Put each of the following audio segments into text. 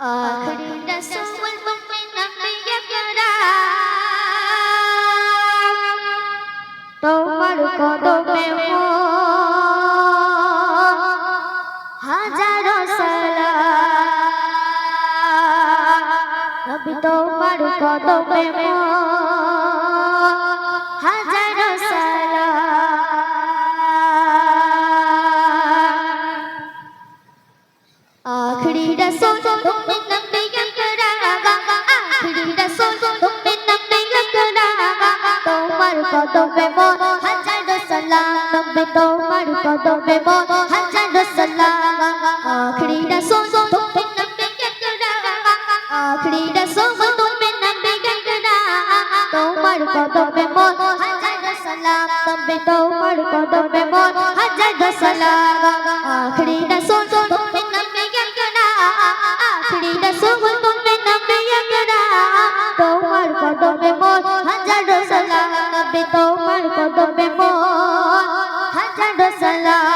আখরি রসুল তুমি নবী আকরাম তোমার কদমে হাজারো সালাম নবী তোমার কদমে হাজারো आखिरी रसूल तुम नबी करागा आखिरी रसूल तुम नबी करागा তোমার কদমে মোর হাজার সালাম নবী তোমার কদমে মোর হাজার সালাম আখরি রাসূল তুমি নবী करागा আখরি রাসূল তুমি নবী करागा তোমার কদমে মোর হাজার সালাম নবী তোমার কদমে মোর হাজার সালাম আখরি রাসূল কদমে মোর হাজার সালাম।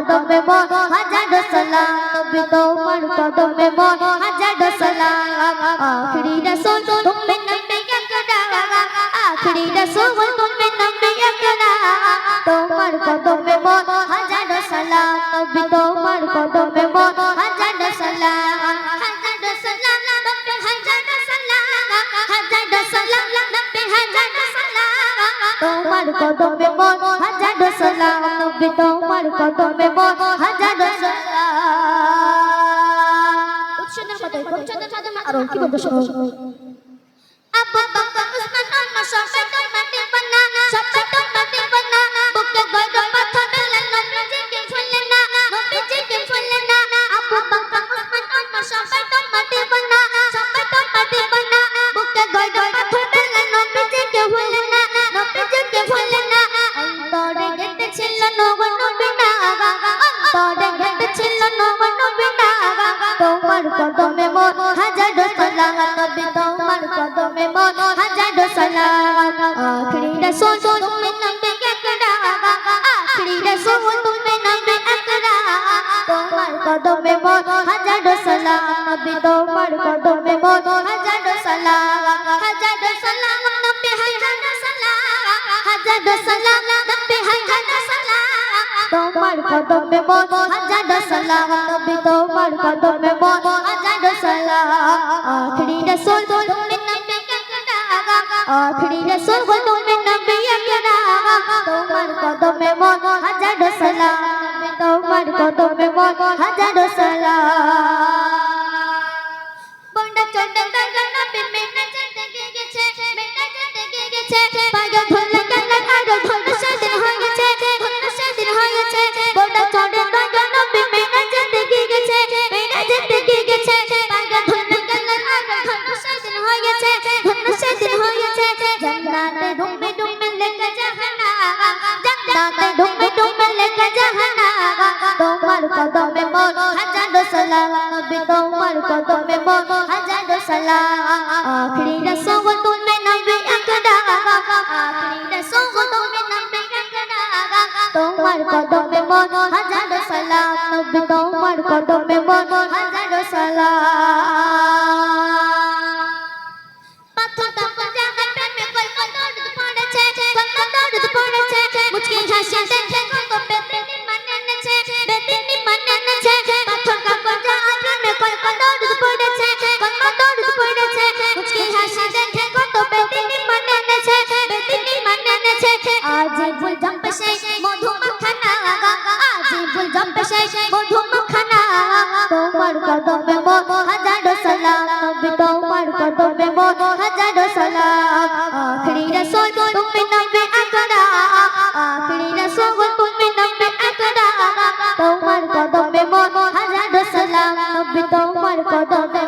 কদমে মন হাজার সালাম তুমি তোমার কদমে মন হাজার সালাম আখরি রাসূল তুমি নবী একরা আখরি রাসূল তুমি নবী একরা তোমার কদমে মন হাজার সালাম নবী তোমার কদমে মন হাজার সালাম নবী তোমার কদমে মন হাজার সালাম। উৎসবের কথাই পঞ্চদের সাথে আরও কি বলব শোনো। আব্বা বাবা উসমান, ওমর, সবাই তোর মাটি বানা, সবাই তোমার কদমে মন, হাজার সালাম নবী তোমার কদমে মন, হাজার সালাম আখরি রাসূল তুমি নবী একরা আখরি রাসূল তুমি নবী একরা তোমার কদমে মন, হাজার সালাম নবী তোমার কদমে মন, হাজার সালাম কদমে মোর হাজার সালাম, নবী তোমার কদমে মোর হাজার সালাম। আখরি রাসূল তুমি নবী আখরি রাসূল তুমি নবী তোমার কদমে মোর হাজার সালাম তোমার কদমে মোর হাজার সালাম। বন্ডা চন্ডা দাগা নবী মেনা যেতে গেছে মেনা যেতে গেছে, পাগল নবী তোমার কদমে মন হাজার সালাম। আখরি রাসূল তুমি নবী আকরাম আখরি রাসূল তুমি নবী আকরাম তোমার কদমে মন হাজার সালাম। নবী তোমার কদমে মন হাজার সালাম। কদমে মো হাজার সালাম। নবী তোমার কদমে মো হাজার সালাম। আখরি রাসূল, তুমি নবী আকরাম আখরি রাসূল, তুমি নবী আকরাম তোমার কদমে মো হাজার সালাম। নবী তোমার কদমে